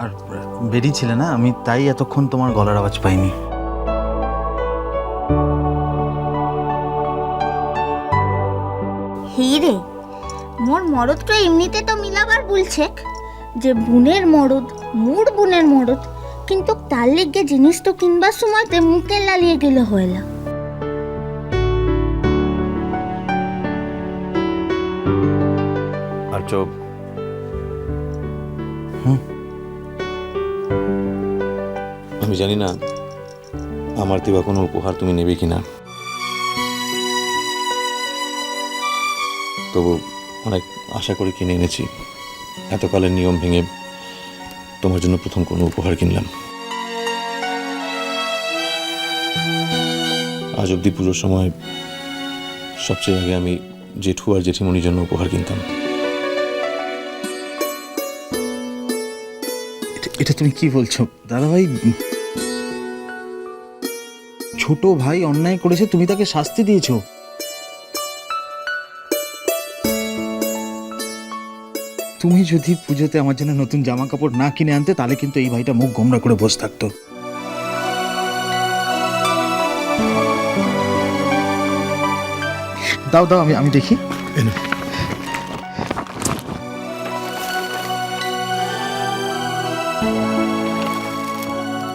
আর বেরিয়েছিলে না? আমি তাই এতক্ষণ তোমার গলার আওয়াজ পাইনি। হিরে মোর মরদটা এমনিতে তো মিলাবার বলছে যে বুনের মরদ মোর বুনের মরদ কিন্তু তার লেগে জিনিস তো কিনবার সময়তে মুখে লালিয়ে গেলে হয়লা আর চোখ আমি জানি না আমার দেওয়া কোনো উপহার তুমি নেবে কিনা। তবু অনেক আশা করে কিনে এনেছি। এতকালের নিয়ম ভেঙে তোমার জন্য প্রথম কোনো উপহার কিনলাম। আজ অব্দি পুজোর সময় সবচেয়ে আগে আমি জেঠু আর জেঠিমণির জন্য উপহার কিনতাম। এটা- তুমি কি বলছো? দাদা ভাই ছোট ভাই অন্যায় করেছে, তুমি তাকে শাস্তি দিয়েছ। তুমি যদি পুজোতে আমার জন্য নতুন জামা কাপড় না কিনে আনতে, তাহলে কিন্তু এই ভাইটা মুখ গোমরা করে বসে থাকতো। দাও দাও, আমি আমি দেখি।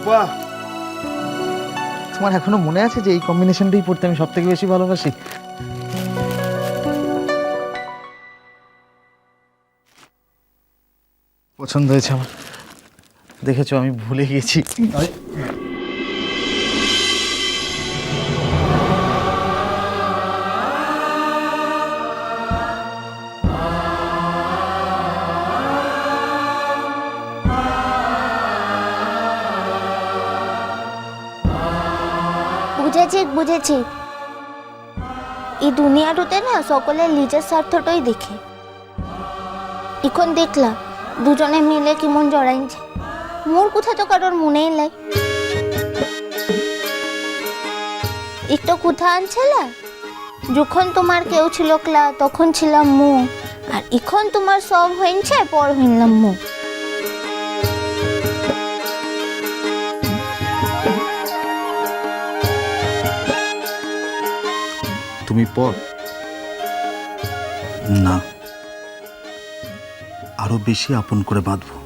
বাহ তোমার এখনও মনে আছে যে এই কম্বিনেশনটাই পড়তে আমি সব থেকে বেশি ভালোবাসি? পছন্দ হয়েছে আমার। দেখেছ, আমি ভুলে গিয়েছি বুঝেছি বুঝেছি। এই দুনিয়াটাতে না সকলের নিজের স্বার্থটাই দেখে। এখন দেখলাম, দুজনে মিলে কেমন জড়াইছে। মোর কোথা তো কারোর মনেই লাই একটু কোথা আনছিলা? যখন তোমার কেউ ছিল ক্লা তখন ছিলাম মু। আর এখন তোমার সব হয়েছে পর হইলাম মু। তুমি পর। না। আরও বেশি আপন করে বাঁধবো।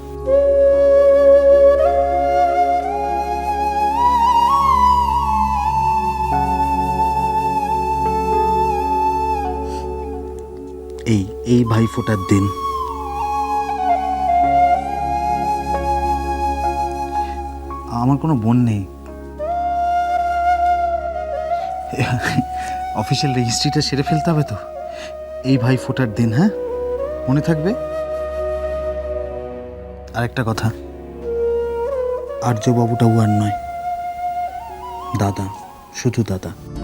এই এই ভাইফোঁটার দিন। আমার কোনো বোন নেই। অফিসিয়াল রেজিস্ট্রিটা সেরে ফেলতে হবে তো। এই ভাই ফোটার দিন হ্যাঁ? মনে থাকবে? আরেকটা কথা। আর্যবাবুটাও আর নয়। দাদা, শুধু দাদা।